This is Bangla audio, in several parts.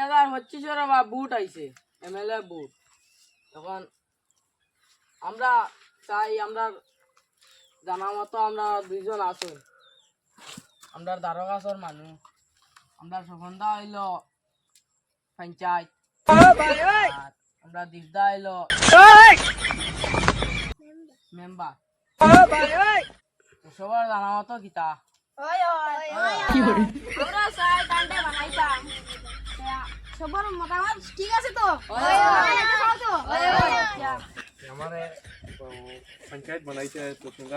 হাজার পঁচিশ বা বুট আইছে এমএলএ বুট। তখন আমরা চাই আমরা জানা মতো আমরা দুইজন আছো। আমরা দ্বারকাছর মানুষ আমরা সফন্দা হইল পঞ্চায়েত। আমরা দিগদা হইল মেম্বার। সবার জানা মতো কিতা সবার মতামত ঠিক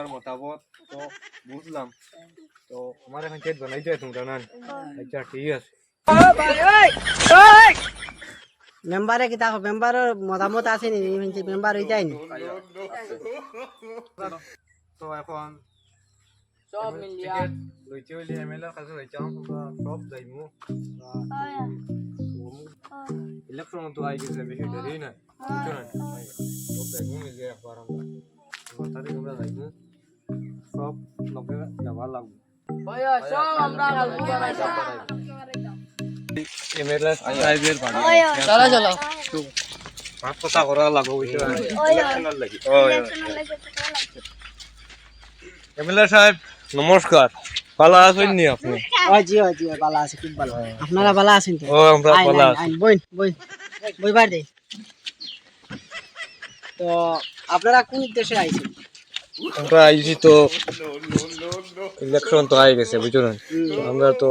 মতামত তো বুঝলাম। তো আমারে আচ্ছা, ঠিক আছে। মেম্বারে কি দেখো মতামত আসেনি মেম্বার হয়ে যায়নি তো এখন সব মিলিয়া লইতে হইলে এমএলএর কাছে যাইতাম আমরা সব যাইমু ইলেকশন তো আই গেছে বেশি দেরি না বুঝছ না সব যাইমু মিলে একবার আমরা আমার তারিখ আমরা যাইমু সব লগে যাবার লাগবে ওই সব আমরা কালকে বানাইতাম এমএলএ সাহেবের বাড়ি চলো চলো ভাত কথা করা লাগবে বুঝছ না ইলেকশনের লাগি এমএলএ সাহেব নমস্কার ভালো আছেন নি আপনি? জি জি ভালো আছে খুব ভালো। আপনারা ভালো আছেন তো? ও আমরা ভালো আছি। আইন, বইন বইন বইবার দে। তো আপনারা কোন উদ্দেশ্যে আইছেন? আমরা আইছি তো ইলেকশন তো আই গেছে বুঝছ না তো আমরা তো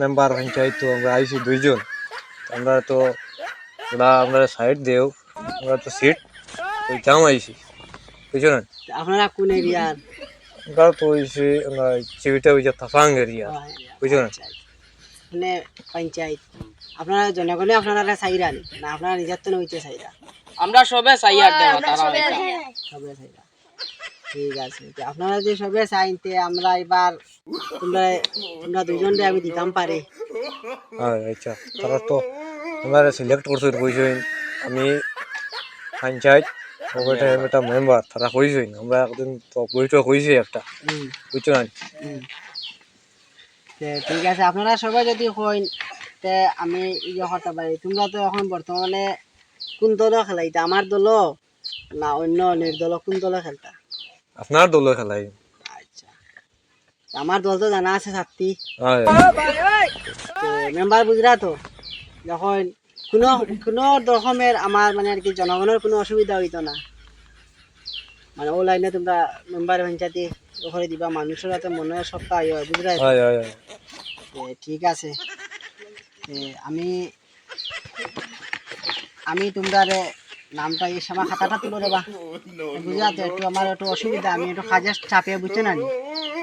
মেম্বার পঞ্চায়েত তো আমরা আইছি দুইজন। আমরা তো ওরা আমরা সাইড দেও আমরা তো সিট ওইটাও আইছি বুঝছ না তো আপনারা কোন এরিয়ার আমরা তো হইছে আমরা চিবিটা তাফাং এরিয়া বুঝছ না মানে পঞ্চায়েত আপনারা জনগণে আপনারা চাইরা নি আপনারা নিজের তো হইতে চাইরা আমরা সবে চাই আর দেব তারা সবে চাইরা ঠিক আছে আপনারা যে সবে চাইতে আমরা এবার তোমরা তোমরা দুইজনরে আমি দিতাম পারে হ্যাঁ আচ্ছা তারা তো আমরা সিলেক্ট করছে আমি পঞ্চায়েত ওটা একটা মেম্বার তারা কইছেন আমরা একদিন তো কইছে একটা। বুঝছ না? ঠিক আছে আপনারা সবাই যদি হইন তে আমি ইয়ে করতে পারি। তোমরা তো এখন বর্তমানে কোন দল খেলাইতা? আমার দল না অন্য নির্দল কোন দল খেলতা? আপনার দলে খেলাই। আচ্ছা। আমার দল তো জানা আছে সাতটি। মেম্বার বুঝরা তো? যখন কোনো কোনো রকমের আমার মানে আর কি জনগণের কোনো অসুবিধা হইতো না। মানে ও লাইনে তোমরা মেম্বার পঞ্চায়েতে করে দিবা মানুষের হাতে মনে হয় সপ্তাহ হয় এ, ঠিক আছে। আমি আমি তোমরা নামটা এই সময় খাতাটা তুলে দেবা। বুঝলা তো একটু আমার একটু অসুবিধা আমি একটু কাজের চাপে বুঝছ না নি?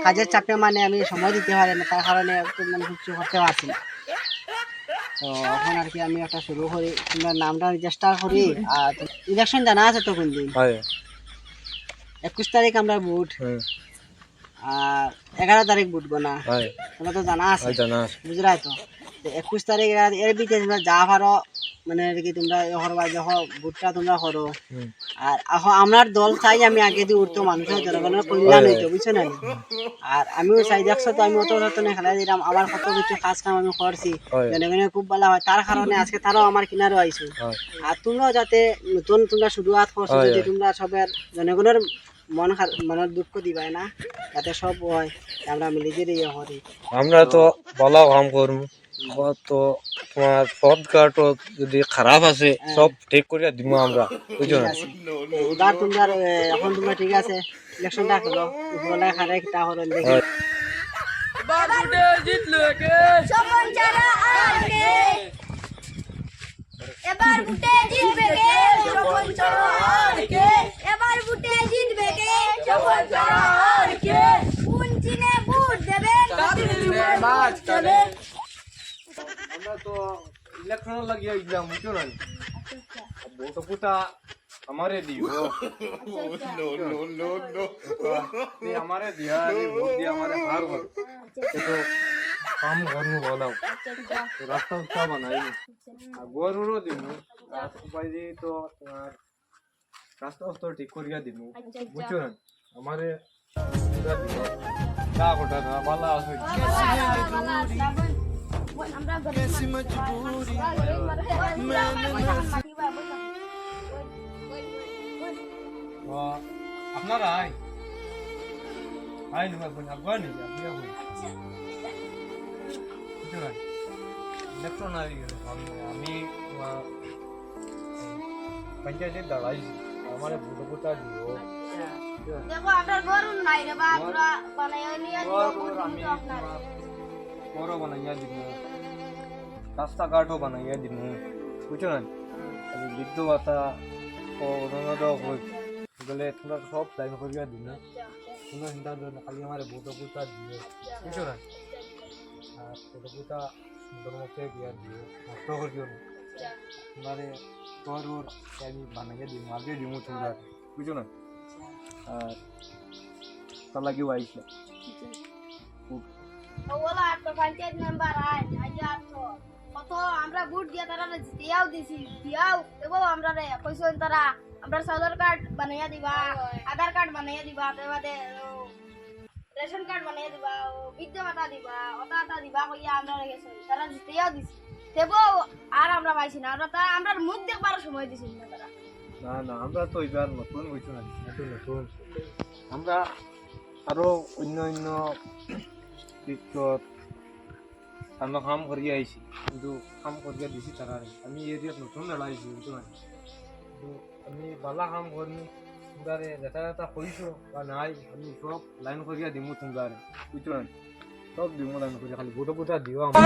কাজের চাপে মানে আমি সময় দিতে পারি না তার কারণে মানে কিছু করতে পারছি না। তো এখন আর কি আমি একটা শুরু করি তোমরা নামটা রেজিস্টার করি আর ইলেকশন জানা আছে তো কোন দিন একুশ তারিখ আমরা ভোট। আর এগারো তারিখ ভোট গোনা তোমরা তো জানা আছে। বুঝলাই তো? একুশ তারিখ এর- এর ভিতরে তোমরা যা পারো মানে আর কি তোমরা করবা যখন ভোটটা তোমরা হুম। আর এখন আমার দল চাই আমি আগে দিয়ে উঠতো মানুষের জনগণের কল্যাণ হইতো বুঝছ না আর আমিও চাই দেখছ তো আমি অত রতনে খেলা দিলাম আমার কত কিছু কাজ কাম আমি করছি হয়। জনগণের খুব ভালো হয় তার কারণে আজকে তারাও আমার কিনারও আইছো। হ্যাঁ। আর তোমরাও যাতে নতুন তোমরা শুরুয়াত করছ হয়, যদি তোমরা সবের জনগণের মন মনের দুঃখ দিবাই না যাতে সব হয় আমরা মিলিজুলি ইয়ে করি আমরা তো ভালো কাম করব তো তোমার পথ ঘাট যদি খারাপ আছে সব ঠিক করে দিব আমরা বুঝছ না? তো এবার এখন তোমরা ঠিক আছে খারে দেখি। হয়। এবার বুটে জিতবে কে? এবার বুটে জিতবে কে? কোন চিনে দেবে মাছ আমরা তো ইলেকশন লাগিয়ে গেলাম বুঝছ না ভোট পুটা আমারে দিব আমারে দিয়া দি ভোট দিয়ে আমারে হার কর তো কাম করনু বলাও তো রাস্তা উস্তা বানাই আর গরুরও দিব রাস্তা পাইছি তো তোমার রাস্তা উস্তা ঠিক করিয়া দিব বুঝছ না আমারে দিও। কা কোটা না ভালো আছে আপনারা আই আই নি বাবু না গনি আপনি আগুন বুঝতে পারেন দেখো না আমি তোমার দাঁড়াই আমার বুটা দিও দেখো আমরা গরুন নাই রে বা পুরা বানাই নিয়ে আমি বড় বানাইয়া দিব রাস্তাঘাটও বানাইয়া দিব বুঝছ না? বৃদ্ধ ভাতা ও অন্যান্য গেলে তোমরা সব লাইন করিয়া দিন কোনো চিন্তা করো না, খালি আমার বুটো বুটা দিও, বুঝছ না? আর বুটা সুন্দর মতো দিয়া দিও, নষ্ট করিও না। তোমারে তোর ওর আমি বানাইয়া দিব আগে দিব তোমরা, বুঝছ না? আর তার লাগিও আইসলে ওলা তো পঞ্চায়েত মেম্বার আয় আজ তো। কত আমরা ভোট দিয়া তারা দিয়াও দিছি দিয়াও দেখো আমরা রে কইছেন তারা আমরা সাধার কার্ড বানাইয়া দিবা আধার কার্ড বানাইয়া দিবা তার বাদে রেশন কার্ড বানাইয়া দিবা ও বৃদ্ধ ভাতা দিবা ওটা আটা দিবা কইয়া আমরা রে গেছেন তারা দিয়াও দিছি। দেবো আর আমরা পাইছি না আমরা তারা আমরা মুখ দেখবার সময় দিছি না তারা। না না আমরা তো এবার নতুন হইছো না নতুন নতুন। আমরা আরও অন্য অন্য দিকত আমরা কাম করি আইছি কিন্তু কাম করিয়া দিছি তারা আমি এরিয়াত নতুন লড়াইছি বুঝছ না কিন্তু আমি বালা কাম করি তোমরারে যেটা যেটা কইছো বা নাই আমি সব লাইন করিয়া দিমু তোমরারে বুঝছ না সব দিমু লাইন করিয়া খালি গোটা গোটা দিও আমার